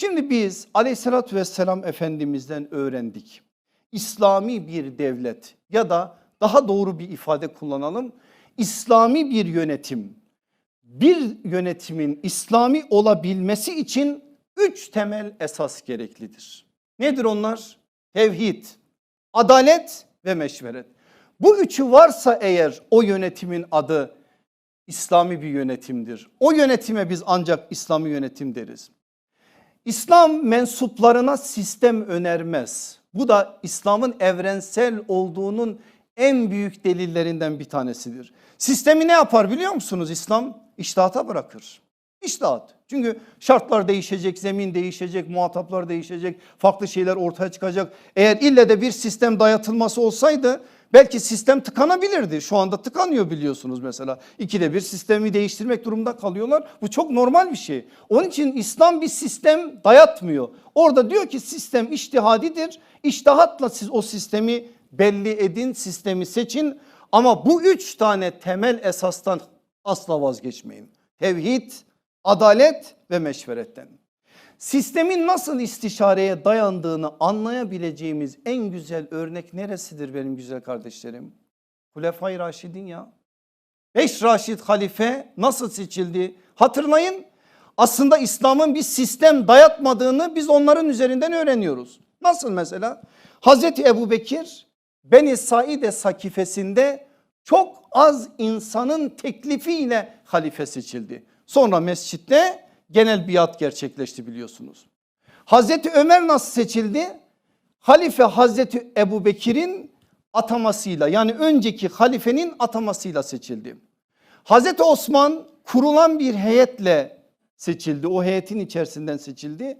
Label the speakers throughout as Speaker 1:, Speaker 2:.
Speaker 1: Şimdi biz aleyhissalatü vesselam Efendimiz'den öğrendik. İslami bir devlet ya da daha doğru bir ifade kullanalım. İslami bir yönetim. Bir yönetimin İslami olabilmesi için üç temel esas gereklidir. Nedir onlar? Tevhid, adalet ve meşveret. Bu üçü varsa eğer o yönetimin adı İslami bir yönetimdir. O yönetime biz ancak İslami yönetim deriz. İslam mensuplarına sistem önermez. Bu da İslam'ın evrensel olduğunun en büyük delillerinden bir tanesidir. Sistemi ne yapar biliyor musunuz İslam? İştihata bırakır. İştihat. Çünkü şartlar değişecek, zemin değişecek, muhataplar değişecek, farklı şeyler ortaya çıkacak. Eğer ille de bir sistem dayatılması olsaydı belki sistem tıkanabilirdi. Şu anda tıkanıyor biliyorsunuz mesela. İkide bir sistemi değiştirmek durumunda kalıyorlar. Bu çok normal bir şey. Onun için İslam bir sistem dayatmıyor. Orada diyor ki sistem iştihadidir. İştihatla siz o sistemi belli edin, sistemi seçin. Ama bu üç tane temel esastan asla vazgeçmeyin. Tevhid, adalet ve meşveretten. Sistemin nasıl istişareye dayandığını anlayabileceğimiz en güzel örnek neresidir benim güzel kardeşlerim? Hulefai Raşidin ya. Beş Raşid halife nasıl seçildi? Hatırlayın aslında İslam'ın bir sistem dayatmadığını biz onların üzerinden öğreniyoruz. Nasıl mesela? Hazreti Ebu Bekir Beni Saide sakifesinde çok az insanın teklifiyle halife seçildi. Sonra mescitte genel biat gerçekleşti biliyorsunuz. Hazreti Ömer nasıl seçildi? Halife Hazreti Ebu Bekir'in atamasıyla yani önceki halifenin atamasıyla seçildi. Hazreti Osman kurulan bir heyetle seçildi. O heyetin içerisinden seçildi.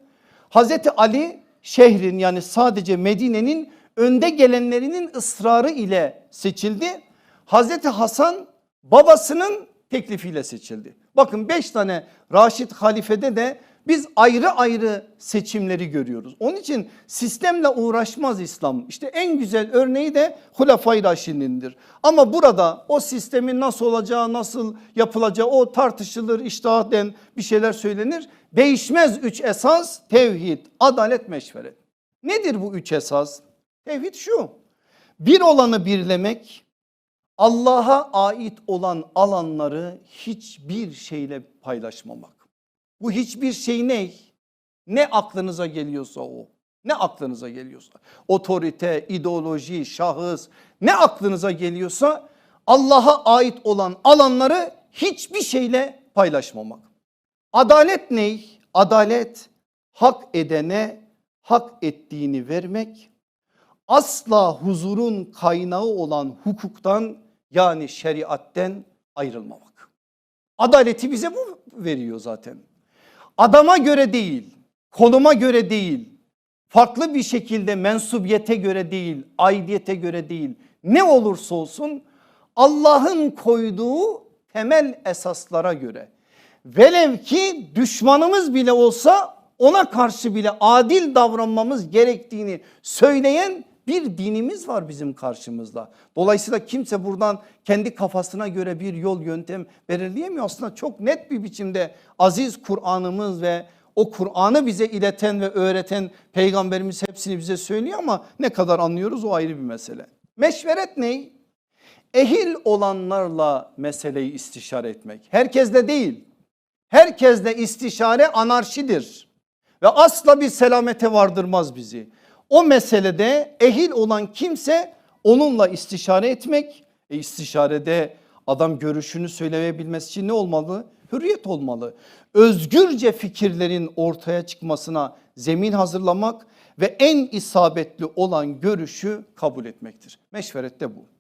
Speaker 1: Hazreti Ali şehrin yani sadece Medine'nin önde gelenlerinin ısrarı ile seçildi. Hazreti Hasan babasının teklifiyle seçildi. Bakın 5 tane Raşid halifede de biz ayrı ayrı seçimleri görüyoruz. Onun için sistemle uğraşmaz İslam. İşte en güzel örneği de Hulefai Raşidin'dir. Ama burada o sistemin nasıl olacağı, nasıl yapılacağı o tartışılır, iştihaden bir şeyler söylenir. Değişmez üç esas tevhid, adalet, meşveret. Nedir bu üç esas? Tevhid şu. Bir olanı birlemek, Allah'a ait olan alanları hiçbir şeyle paylaşmamak. Bu hiçbir şey ne? Ne aklınıza geliyorsa o. Ne aklınıza geliyorsa. Otorite, ideoloji, şahıs ne aklınıza geliyorsa Allah'a ait olan alanları hiçbir şeyle paylaşmamak. Adalet ne? Adalet hak edene hak ettiğini vermek. Asla huzurun kaynağı olan hukuktan yani şeriatten ayrılmamak. Adaleti bize bu veriyor zaten. Adama göre değil, konuma göre değil, farklı bir şekilde mensubiyete göre değil, aidiyete göre değil. Ne olursa olsun Allah'ın koyduğu temel esaslara göre. Velev ki düşmanımız bile olsa ona karşı bile adil davranmamız gerektiğini söyleyen bir dinimiz var bizim karşımızda. Dolayısıyla kimse buradan kendi kafasına göre bir yol yöntem belirleyemiyor. Aslında çok net bir biçimde aziz Kur'an'ımız ve o Kur'an'ı bize ileten ve öğreten peygamberimiz hepsini bize söylüyor ama ne kadar anlıyoruz o ayrı bir mesele. Meşveret ne? Ehil olanlarla meseleyi istişare etmek. Herkesle değil. Herkesle istişare anarşidir ve asla bir selamete vardırmaz bizi. O meselede ehil olan kimse onunla istişare etmek. E istişarede adam görüşünü söyleyebilmesi için ne olmalı? Hürriyet olmalı. Özgürce fikirlerin ortaya çıkmasına zemin hazırlamak ve en isabetli olan görüşü kabul etmektir. Meşverette bu.